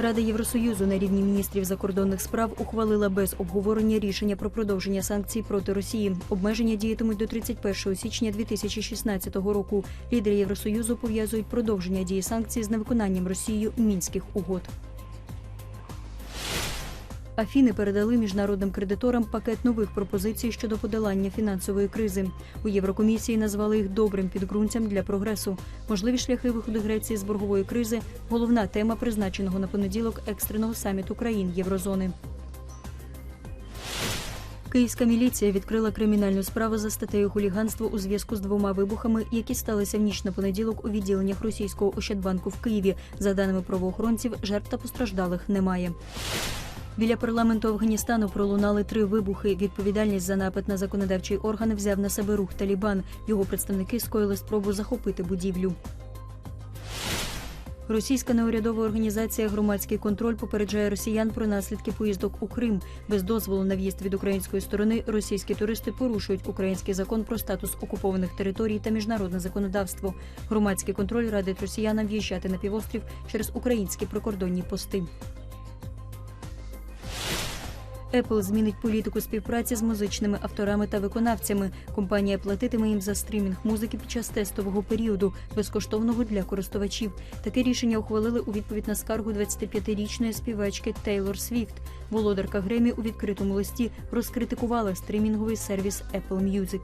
Рада Євросоюзу на рівні міністрів закордонних справ ухвалила без обговорення рішення про продовження санкцій проти Росії. Обмеження діятимуть до 31 січня 2016 року. Лідери Євросоюзу пов'язують продовження дії санкцій з невиконанням Росією мінських угод. Афіни передали міжнародним кредиторам пакет нових пропозицій щодо подолання фінансової кризи. У Єврокомісії назвали їх добрим підґрунтям для прогресу. Можливі шляхи виходу Греції з боргової кризи головна тема призначеного на понеділок екстреного саміту країн Єврозони. Київська міліція відкрила кримінальну справу за статтею хуліганство у зв'язку з двома вибухами, які сталися в ніч на понеділок у відділеннях російського Ощадбанку в Києві. За даними правоохоронців, жертв та постраждалих немає. Біля парламенту Афганістану пролунали три вибухи. Відповідальність за напад на законодавчий орган взяв на себе рух Талібан. Його представники скоїли спробу захопити будівлю. Російська неурядова організація Громадський контроль попереджає росіян про наслідки поїздок у Крим. Без дозволу на в'їзд від української сторони російські туристи порушують український закон про статус окупованих територій та міжнародне законодавство. Громадський контроль радить росіянам в'їжджати на півострів через українські прикордонні пости. Apple змінить політику співпраці з музичними авторами та виконавцями. Компанія платитиме їм за стрімінг музики під час тестового періоду, безкоштовного для користувачів. Таке рішення ухвалили у відповідь на скаргу 25-річної співачки Тейлор Свіфт. Володарка Гремі у відкритому листі розкритикувала стрімінговий сервіс Apple Music.